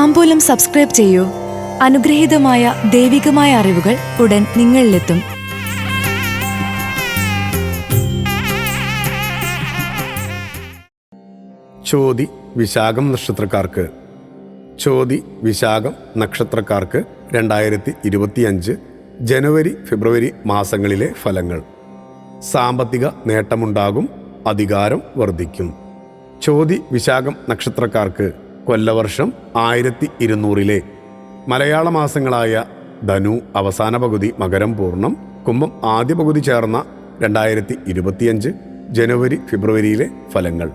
താമ്പൂലം subscribe ചെയ്യൂ. അനുഗ്രഹീതമായ ദൈവികമായ അറിവുകൾ ഉടൻ നിങ്ങളിലെത്തും. ചോതി വിശാഖം നക്ഷത്രക്കാർക്ക്. ചോതി വിശാഖം നക്ഷത്രക്കാർക്ക് രണ്ടായിരത്തി ഇരുപത്തിയഞ്ച് ജനുവരി ഫെബ്രുവരി മാസങ്ങളിലെ ഫലങ്ങൾ. സാമ്പത്തിക നേട്ടമുണ്ടാകും അധികാരം വർദ്ധിക്കും. ചോതി വിശാഖം നക്ഷത്രക്കാർക്ക് കൊല്ലവർഷം ആയിരത്തി ഇരുന്നൂറിലെ മലയാള മാസങ്ങളായ ധനു അവസാന പകുതി മകരം പൂർണം കുംഭം ആദ്യ പകുതി ചേർന്ന രണ്ടായിരത്തി ഇരുപത്തിയഞ്ച് ജനുവരി ഫെബ്രുവരിയിലെ ഫലങ്ങൾ.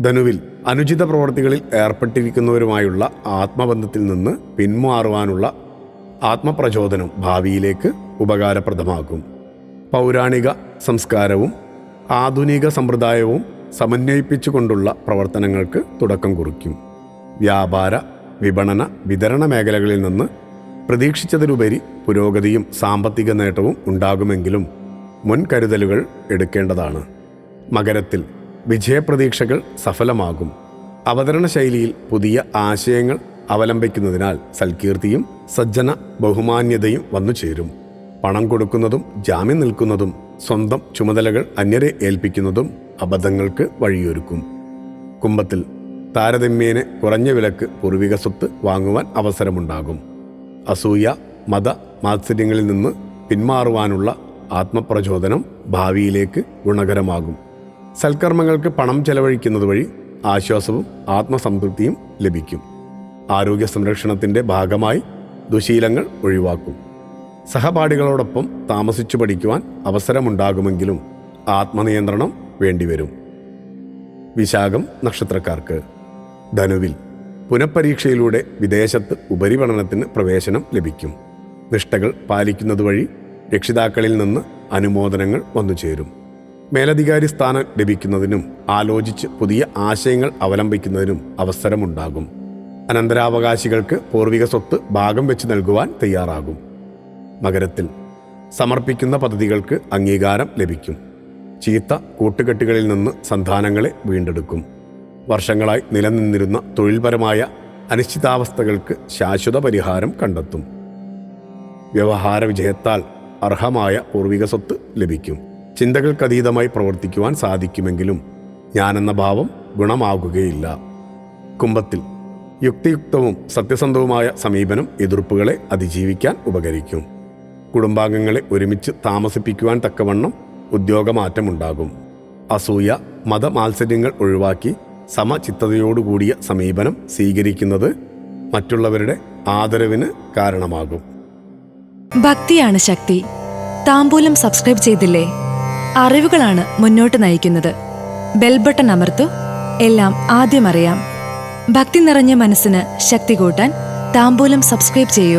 ധനുവിൽ അനുചിത പ്രവർത്തികളിൽ ഏർപ്പെട്ടിരിക്കുന്നവരുമായുള്ള ആത്മബന്ധത്തിൽ നിന്ന് പിന്മാറുവാനുള്ള ആത്മപ്രചോദനം ഭാവിയിലേക്ക് ഉപകാരപ്രദമാകും. പൗരാണിക സംസ്കാരവും ആധുനിക സമ്പ്രദായവും സമന്വയിപ്പിച്ചുകൊണ്ടുള്ള പ്രവർത്തനങ്ങൾക്ക് തുടക്കം കുറിക്കും. വ്യാപാര വിപണന വിതരണ മേഖലകളിൽ നിന്ന് പ്രതീക്ഷിച്ചതിലുപരി പുരോഗതിയും സാമ്പത്തിക നേട്ടവും ഉണ്ടാകുമെങ്കിലും മുൻകരുതലുകൾ എടുക്കേണ്ടതാണ്. മകരത്തിൽ വിജയപ്രതീക്ഷകൾ സഫലമാകും. അവതരണ ശൈലിയിൽ പുതിയ ആശയങ്ങൾ അവലംബിക്കുന്നതിനാൽ സൽകീർത്തിയും സജ്ജന ബഹുമാന്യതയും വന്നു ചേരും. പണം കൊടുക്കുന്നതും ജാമ്യം നിൽക്കുന്നതും സ്വന്തം ചുമതലകൾ അന്യരെ ഏൽപ്പിക്കുന്നതും അബദ്ധങ്ങൾക്ക് വഴിയൊരുക്കും. കുംഭത്തിൽ താരതമ്യേന കുറഞ്ഞ വിലക്ക് പൂർവിക സ്വത്ത് വാങ്ങുവാൻ അവസരമുണ്ടാകും. അസൂയ മത മാത്സര്യങ്ങളിൽ നിന്ന് പിന്മാറുവാനുള്ള ആത്മപ്രചോദനം ഭാവിയിലേക്ക് ഗുണകരമാകും. സൽക്കർമ്മങ്ങൾക്ക് പണം ചെലവഴിക്കുന്നത് വഴി ആശ്വാസവും ആത്മസംതൃപ്തിയും ലഭിക്കും. ആരോഗ്യ സംരക്ഷണത്തിന്റെ ഭാഗമായി ദുശീലങ്ങൾ ഒഴിവാക്കും. സഹപാഠികളോടൊപ്പം താമസിച്ചു പഠിക്കുവാൻ അവസരമുണ്ടാകുമെങ്കിലും ആത്മനിയന്ത്രണം വേണ്ടിവരും. വിശാഖം നക്ഷത്രക്കാർക്ക് ധനുവിൽ പുനഃപരീക്ഷയിലൂടെ വിദേശത്ത് ഉപരിപഠനത്തിന് പ്രവേശനം ലഭിക്കും. നിഷ്ഠകൾ പാലിക്കുന്നതുവഴി രക്ഷിതാക്കളിൽ നിന്ന് അനുമോദനങ്ങൾ വന്നു ചേരും. മേലധികാരി സ്ഥാനം ലഭിക്കുന്നതിനും ആലോചിച്ച് പുതിയ ആശയങ്ങൾ അവലംബിക്കുന്നതിനും അവസരമുണ്ടാകും. അനന്തരാവകാശികൾക്ക് പൂർവിക സ്വത്ത് ഭാഗം വെച്ച് നൽകുവാൻ തയ്യാറാകും. നഗരത്തിൽ സമർപ്പിക്കുന്ന പദ്ധതികൾക്ക് അംഗീകാരം ലഭിക്കും. ചീത്ത കൂട്ടുകെട്ടുകളിൽ നിന്ന് സന്താനങ്ങളെ വീണ്ടെടുക്കും. വർഷങ്ങളായി നിലനിന്നിരുന്ന തൊഴിൽപരമായ അനിശ്ചിതാവസ്ഥകൾക്ക് ശാശ്വത പരിഹാരം കണ്ടെത്തും. വ്യവഹാര വിജയത്താൽ അർഹമായ പൂർവിക സ്വത്ത് ലഭിക്കും. ചിന്തകൾക്കതീതമായി പ്രവർത്തിക്കുവാൻ സാധിക്കുമെങ്കിലും ഞാനെന്ന ഭാവം ഗുണമാകുകയില്ല. കുംഭത്തിൽ യുക്തിയുക്തവും സത്യസന്ധവുമായ സമീപനം എതിർപ്പുകളെ അതിജീവിക്കാൻ ഉപകരിക്കും. കുടുംബാംഗങ്ങളെ ഒരുമിച്ച് താമസിപ്പിക്കുവാൻ തക്കവണ്ണം ഉദ്യോഗമാറ്റമുണ്ടാകും. അസൂയ മതമാത്സര്യങ്ങൾ ഒഴിവാക്കി സമചിത്തതയോടുകൂടിയ സമീപനം സ്വീകരിക്കുന്നത് മറ്റുള്ളവരുടെ ആദരവിന് കാരണമാകും. ഭക്തിയാണ് ശക്തി. താമ്പൂലം സബ്സ്ക്രൈബ് ചെയ്തില്ലേ? അറിവുകളാണ് മുന്നോട്ട് നയിക്കുന്നത്. ബെൽബട്ടൺ അമർത്തു. എല്ലാം ആദ്യം അറിയാം. ഭക്തി നിറഞ്ഞ മനസ്സിന് ശക്തി കൂട്ടാൻ താമ്പൂലം സബ്സ്ക്രൈബ് ചെയ്യൂ.